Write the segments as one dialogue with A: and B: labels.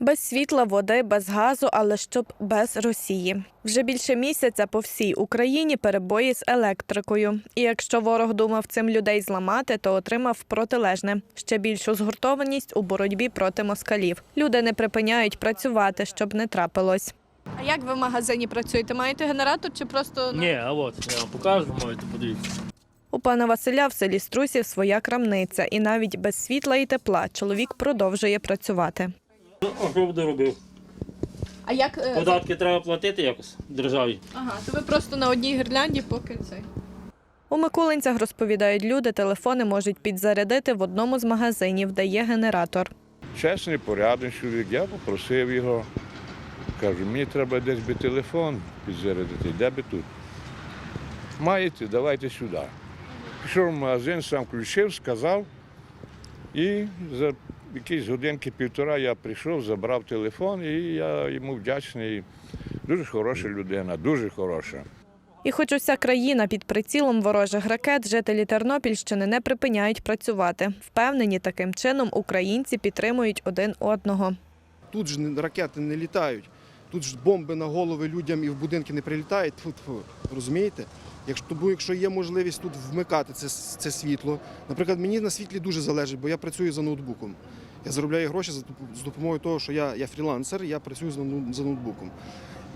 A: Без світла, води, без газу, але щоб без Росії. Вже більше місяця по всій Україні перебої з електрикою. І якщо ворог думав цим людей зламати, то отримав протилежне ще більшу згуртованість у боротьбі проти москалів. Люди не припиняють працювати, щоб не трапилось. А як ви в магазині працюєте? Маєте генератор чи просто
B: Ні, а от я вам покажу, можете подивитися.
A: у пана Василя в селі Струсів своя крамниця, і навіть без світла і тепла чоловік продовжує працювати.
B: А що буду робив?
A: А як
B: Податки треба платити якось державі.
A: Ага, то ви просто на одній гірлянді, поки цей. У Микулинцях розповідають люди, телефони можуть підзарядити в одному з магазинів, де є генератор.
C: Чесний, порядний чоловік. Я попросив його. Кажу, мені треба десь би телефон підзарядити, де би тут. Маєте, давайте сюди. Пішов в магазин, сам включив, сказав. І за якісь годинки півтора я прийшов, забрав телефон, і я йому вдячний. Дуже хороша людина, дуже хороша.
A: І хоч уся країна під прицілом ворожих ракет, жителі Тернопільщини не припиняють працювати. Впевнені, таким чином українці підтримують один одного.
D: Тут ж ракети не літають, тут ж бомби на голови людям і в будинки не прилітають. Тьфу-тьфу. Розумієте? Якщо, тому якщо є можливість тут вмикати це, це світло, наприклад, мені на світлі дуже залежить, бо я працюю за ноутбуком. Я заробляю гроші з допомогою того, що я, я фрілансер, я працюю за за ноутбуком.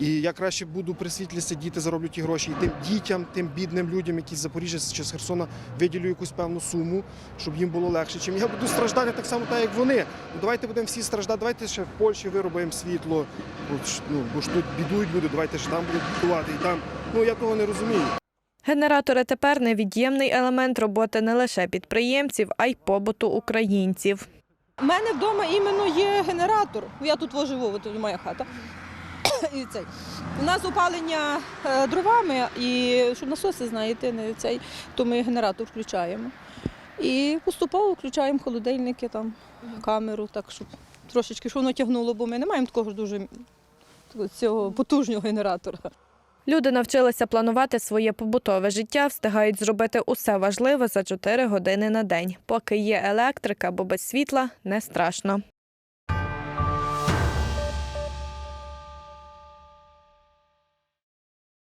D: І я краще буду при світлі сидіти, зароблю ті гроші. І тим дітям, тим бідним людям, які з Запоріжжя чи з Херсона виділю якусь певну суму, щоб їм було легше. Чим я буду страждати так само, так як вони. Ну давайте будемо всі страждати. Давайте ще в Польщі виробимо світло. Ну бо ж тут бідують люди, давайте ж там будуть бідувати і там. Ну я того не розумію.
A: Генератори тепер невід'ємний елемент роботи не лише підприємців, а й побуту українців.
E: У мене вдома іменно є генератор. Я тут живу, от моя хата. І цей. У нас опалення е, дровами, і щоб насоси, знаєте, не цей, то ми генератор включаємо. І поступово включаємо холодильники, там, камеру, так, щоб трошечки щоб воно тягнуло, бо ми не маємо такого ж дуже цього потужного генератора.
A: Люди навчилися планувати своє побутове життя, встигають зробити усе важливе за 4 години на день. Поки є електрика, бо без світла не страшно.